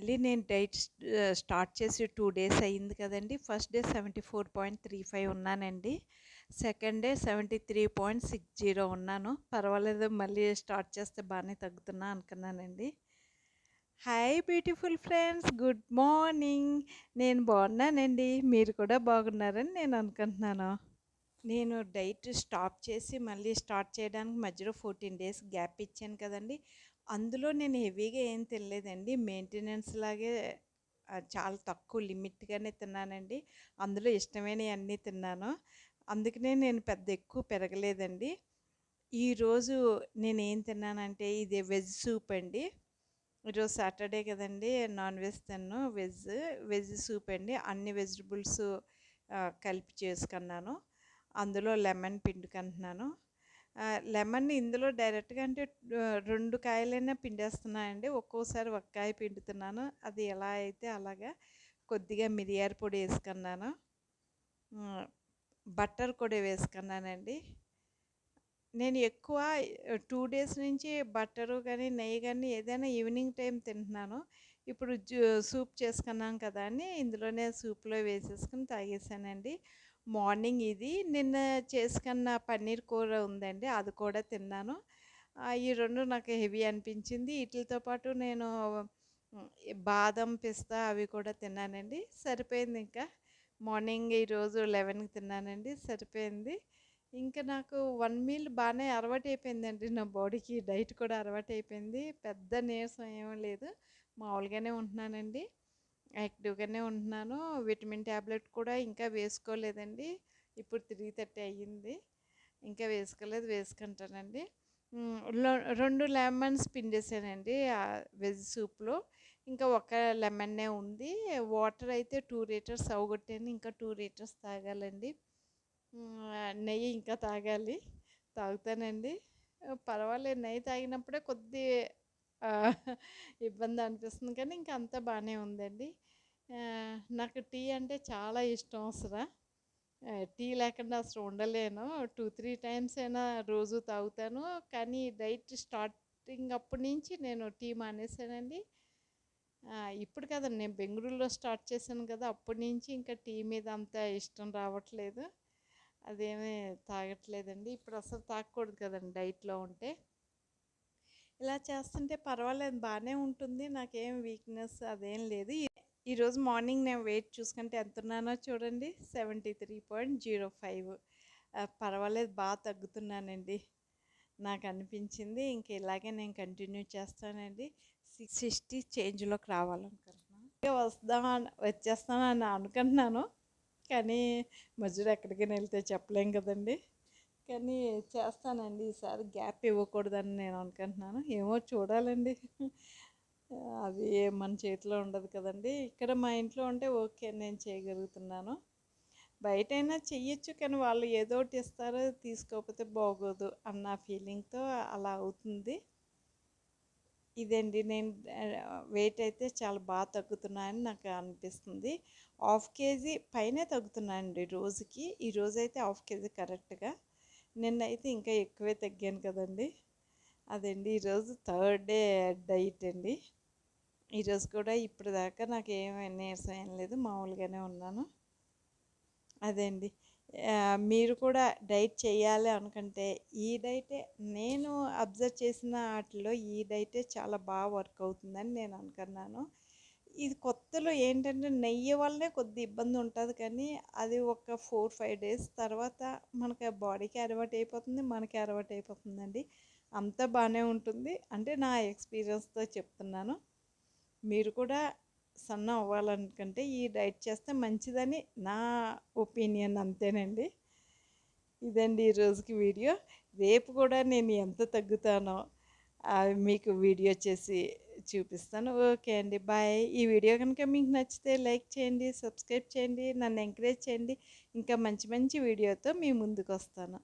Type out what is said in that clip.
మళ్ళీ నేను diet start చేసి టూ డేస్ అయింది కదండి. First day seventy four point three five ఉన్నానండి. Second day seventy three point six zero ఉన్నాను. పర్వాలేదు మళ్ళీ స్టార్ట్ చేస్తే బాగానే తగ్గుతున్నా అనుకున్నానండి. Hi beautiful friends good morning. నేను బాగున్నానండి. మీరు కూడా బాగున్నారని నేను అనుకుంటున్నాను. నేను డైట్ స్టాప్ చేసి మళ్ళీ స్టార్ట్ చేయడానికి మధ్యలో ఫోర్టీన్ డేస్ గ్యాప్ ఇచ్చాను కదండి. అందులో నేను హెవీగా ఏం తినలేదండి. మెయింటెనెన్స్ లాగే చాలా తక్కువ లిమిట్గానే తిన్నానండి. అందులో ఇష్టమైనవి అన్నీ తిన్నాను. అందుకనే నేను పెద్ద ఎక్కువ పెరగలేదండి. ఈరోజు నేను ఏం తిన్నానంటే ఇది వెజ్ సూప్ అండి. ఈరోజు సాటర్డే కదండి నాన్ వెజ్ తిన్నాను వెజ్ వెజ్ సూప్ అండి. అన్ని వెజిటబుల్స్ కలిపి చేసుకున్నాను. అందులో లెమన్ పిండుకుంటున్నాను. లెమన్ని ఇందులో డైరెక్ట్గా అంటే రెండు కాయలైనా పిండేస్తున్నానండి. ఒక్కోసారి ఒక కాయ పిండుతున్నాను. అది ఎలా అయితే అలాగా కొద్దిగా మిరియాల పొడి వేసుకున్నాను. బట్టర్ కూడా వేసుకున్నానండి. నేను ఎక్కువ టూ డేస్ నుంచి బట్టరు కానీ నెయ్యి కానీ ఏదైనా ఈవినింగ్ టైం తింటున్నాను. ఇప్పుడు సూప్ చేసుకున్నాం కదా అని ఇందులోనే సూప్లో వేసేసుకుని తాగేసానండి. మార్నింగ్ ఇది. నిన్న చేసుకున్న పన్నీర్ కూర ఉందండి. అది కూడా తిన్నాను. ఈ రెండు నాకు హెవీ అనిపించింది. వీటితో పాటు నేను బాదం పిస్తా అవి కూడా తిన్నానండి. సరిపోయింది ఇంకా. మార్నింగ్ ఈరోజు లెవెన్కి తిన్నానండి. సరిపోయింది. ఇంకా నాకు వన్ మీల్ బాగానే అలవాటు అయిపోయిందండి. నా బాడీకి డైట్ కూడా అలవాటు అయిపోయింది. పెద్ద నీరసం ఏమీ లేదు. మామూలుగానే ఉంటున్నానండి. యాక్టివ్గానే ఉంటున్నాను. విటమిన్ ట్యాబ్లెట్ కూడా ఇంకా వేసుకోలేదండి. ఇప్పుడు త్రీ థర్టీ అయ్యింది. ఇంకా వేసుకోలేదు వేసుకుంటానండి. రెండు లెమన్స్ పిండేసానండి వెజ్ సూప్లో. ఇంకా ఒక లెమన్నే ఉంది. వాటర్ అయితే టూ లీటర్స్ అవగొట్టాను ఇంకా టూ లీటర్స్ తాగాలండి. నెయ్యి ఇంకా తాగాలి. తాగుతానండి. పర్వాలేదు నెయ్యి తాగినప్పుడే కొద్ది ఇబ్బంది అనిపిస్తుంది కానీ ఇంకా అంతా బాగానే ఉందండి. నాకు టీ అంటే చాలా ఇష్టం అసలు. టీ లేకుండా అసలు ఉండలేను. టూ త్రీ టైమ్స్ అయినా రోజు తాగుతాను. కానీ డైట్ స్టార్టింగ్ అప్పటి నుంచి నేను టీ మానేసానండి ఇప్పుడు కదండి నేను బెంగళూరులో స్టార్ట్ చేశాను కదా అప్పటి నుంచి ఇంకా టీ మీద అంత ఇష్టం రావట్లేదు. అదేమీ తాగట్లేదండి. ఇప్పుడు అసలు తాగకూడదు కదండి డైట్లో ఉంటే. ఇలా చేస్తుంటే పర్వాలేదు బాగానే ఉంటుంది. నాకేం వీక్నెస్ అదేం లేదు. ఈరోజు మార్నింగ్ నేను వెయిట్ చూసుకుంటే ఎంత ఉన్నానో చూడండి. Seventy three point zero five. పర్వాలేదు బాగా తగ్గుతున్నానండి. నాకు అనిపించింది. ఇంక ఇలాగే నేను కంటిన్యూ చేస్తానండి. సిక్స్ సిక్స్టీ చేంజ్లోకి రావాలనుకుంటున్నాను. వస్తాం వచ్చేస్తానని అనుకుంటున్నాను. కానీ మధ్యలో ఎక్కడికైనా వెళ్తే చెప్పలేం కదండి. కానీ చేస్తానండి. ఈసారి గ్యాప్ ఇవ్వకూడదని నేను అనుకుంటున్నాను. ఏమో చూడాలండి. అది మన చేతిలో ఉండదు కదండి. ఇక్కడ మా ఇంట్లో ఉంటే ఓకే నేను చేయగలుగుతున్నాను. బయటైనా చెయ్యొచ్చు కానీ వాళ్ళు ఏదో ఒకటి ఇస్తారో తీసుకోకపోతే బాగోదు అన్న ఫీలింగ్తో అలా అవుతుంది. ఇదండి నేను వెయిట్ అయితే చాలా బాగా తగ్గుతున్నాయని నాకు అనిపిస్తుంది. హాఫ్ కేజీ పైనే తగ్గుతున్నానండి రోజుకి. ఈ అయితే హాఫ్ కేజీ కరెక్ట్గా. నిన్నైతే ఇంకా ఎక్కువే తగ్గాను కదండి. అదండి ఈరోజు థర్డ్ డే డైట్ అండి. ఈరోజు కూడా ఇప్పుడు దాకా నాకు ఏమీ నీరసం ఏం లేదు మామూలుగానే ఉన్నాను. అదే అండి మీరు కూడా డైట్ చేయాలి అనుకుంటే ఈ డైటే నేను అబ్జర్వ్ చేసిన వాటిలో ఈ డైటే చాలా బాగా వర్క్ అవుతుందని నేను అనుకున్నాను. ఇది కొత్తలో ఏంటంటే నెయ్యి వల్లనే కొద్ది ఇబ్బంది ఉంటుంది కానీ అది ఒక ఫోర్ ఫైవ్ డేస్ తర్వాత మనకి బాడీకి అలవాటు అయిపోతుంది మనకి అలవాటు అయిపోతుందండి. అంతా బాగానే ఉంటుంది. అంటే నా ఎక్స్పీరియన్స్తో చెప్తున్నాను. మీరు కూడా సన్న అవ్వాలనుకుంటే ఈ డైట్ చేస్తే మంచిదని నా ఒపీనియన్ అంతేనండి. ఇదండి ఈరోజుకి వీడియో. రేపు కూడా నేను ఎంత తగ్గుతానో మీకు వీడియో చేసి చూపిస్తాను. ఓకే అండి బాయ్. ఈ వీడియో కనుక మీకు నచ్చితే లైక్ చేయండి సబ్స్క్రైబ్ చేయండి నన్ను ఎంకరేజ్ చేయండి. ఇంకా మంచి మంచి వీడియోతో మీ ముందుకు వస్తాను